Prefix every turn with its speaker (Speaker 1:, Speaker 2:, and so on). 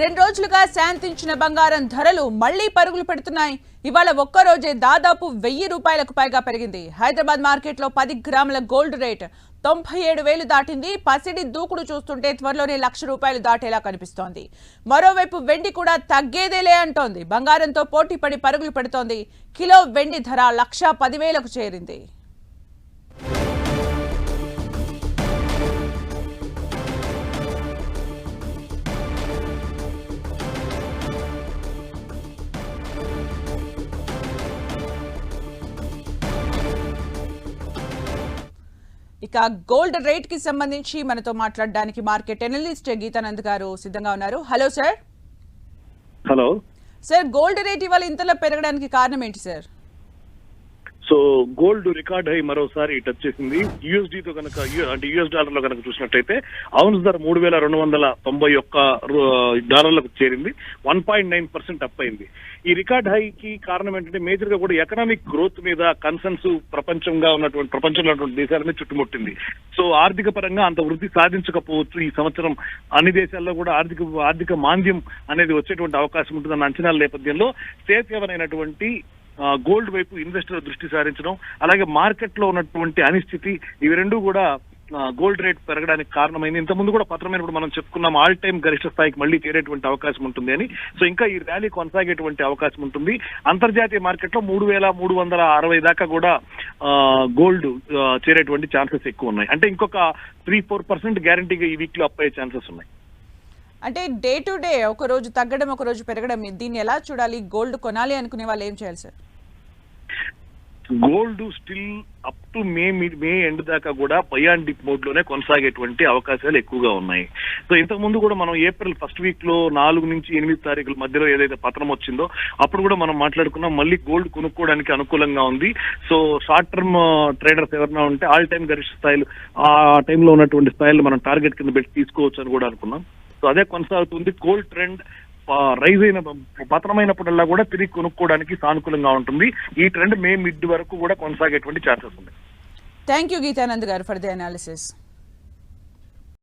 Speaker 1: రెండు రోజులుగా శాంతించిన బంగారం ధరలు మళ్ళీ పరుగులు పెడుతున్నాయి. ఇవాళ ఒక్కరోజే దాదాపు వెయ్యి రూపాయలకు పైగా పెరిగింది. హైదరాబాద్ మార్కెట్లో పది గ్రాముల గోల్డ్ రేట్ తొంభై ఏడు వేలు దాటింది. పసిడి దూకుడు చూస్తుంటే త్వరలోనే లక్ష రూపాయలు దాటేలా కనిపిస్తోంది. మరోవైపు వెండి కూడా తగ్గేదేలే అంటోంది. బంగారంతో పోటీ పడి పరుగులు పెడుతోంది. కిలో వెండి ధర లక్ష పదివేలకు చేరింది. ఇక గోల్డ్ రేట్కి సంబంధించి మనతో మాట్లాడడానికి మార్కెట్ ఎనలిస్ట్ గీతానంద్ గారు సిద్ధంగా ఉన్నారు. Hello sir.
Speaker 2: Hello.
Speaker 1: Sir gold rate ఇవాళ ఇంతలో పెరగడానికి కారణం ఏంటి sir?
Speaker 2: So gold record high మరోసారి టచ్ చేసింది. యూఎస్డి తో కనుక అంటే యూఎస్ డాలర్లో కనుక చూసినట్టయితే అవున్స్ ధర మూడు వేల రెండు వందల తొంభై ఒక్క డాలర్లకు చేరింది. One point nine percent up అయింది. ఈ రికార్డ్ హై కి కారణం ఏంటంటే మేజర్గా కూడా ఎకనామిక్ గ్రోత్ మీద కన్సర్న్స్ ప్రపంచంగా ఉన్నటువంటి ప్రపంచంలో ఉన్నటువంటి దేశాలనే చుట్టుముట్టింది. సో ఆర్థిక పరంగా అంత వృద్ధి సాధించకపోవచ్చు. ఈ సంవత్సరం అన్ని దేశాల్లో కూడా ఆర్థిక ఆర్థిక మాంద్యం అనేది వచ్చేటువంటి అవకాశం ఉంటుందన్న అంచనాల నేపథ్యంలో సేఫ్ హెవెన్ అయినటువంటి గోల్డ్ వైపు ఇన్వెస్టర్ దృష్టి సారించడం అలాగే మార్కెట్లో ఉన్నటువంటి అనిశ్చితి ఇవి రెండు కూడా గోల్డ్ రేట్ పెరగడానికి కారణమైంది. ఇంతకుముందు కూడా పత్రమైనప్పుడు మనం చెప్పుకున్నాం ఆల్ టైమ్ గరిష్ట స్థాయికి మళ్ళీ చేరేటువంటి అవకాశం ఉంటుంది అని. సో ఇంకా ఈ ర్యాలీ కొనసాగేటువంటి అవకాశం ఉంటుంది. అంతర్జాతీయ మార్కెట్లో మూడు వేల మూడు వందల అరవై దాకా కూడా గోల్డ్ చేరేటువంటి ఛాన్సెస్ ఎక్కువ ఉన్నాయి. అంటే ఇంకొక త్రీ ఫోర్ పర్సెంట్ గ్యారంటీగా ఈ వీక్లో అప్ అయ్యే ఛాన్సెస్ ఉన్నాయి.
Speaker 1: అంటే డే టు డే ఒక రోజు తగ్గడం ఒక రోజు పెరగడం దీన్ని ఎలా చూడాలి? గోల్డ్ కొనాలి అనుకునే వాళ్ళు ఏం చేయాలి sir?
Speaker 2: Gold still up to May May end దాకా కూడా బయాన్ డిప్ మోడ్లోనే కొనసాగేటువంటి అవకాశాలు ఎక్కువగా ఉన్నాయి. సో ఇంతకు ముందు కూడా మనం ఏప్రిల్ ఫస్ట్ వీక్లో నాలుగు నుంచి ఎనిమిది తారీఖుల మధ్యలో ఏదైతే పతనం వచ్చిందో అప్పుడు కూడా మనం మాట్లాడుకున్నాం మళ్ళీ గోల్డ్ కొనుక్కోవడానికి అనుకూలంగా ఉంది. సో షార్ట్ టర్మ్ ట్రేడర్స్ ఎవరైనా ఉంటే ఆల్ టైమ్ గరిష్ట స్థాయిలు ఆ టైంలో ఉన్నటువంటి స్థాయిలు మనం టార్గెట్ కింద పెట్టి తీసుకోవచ్చు అని కూడా అనుకున్నాం. సో అదే కొనసాగుతుంది. గోల్డ్ ట్రెండ్ రైజ్ అయిన పతనమైనప్పుడల్లా కూడా తిరిగి కొనుక్కోవడానికి సానుకూలంగా ఉంటుంది. ఈ ట్రెండ్ మే మిడ్ వరకు కూడా కొనసాగేటువంటి ఛాన్సెస్ ఉన్నాయి.
Speaker 1: థ్యాంక్ యూ గీతానంద్ గారు ఫర్ ది అనాలిసిస్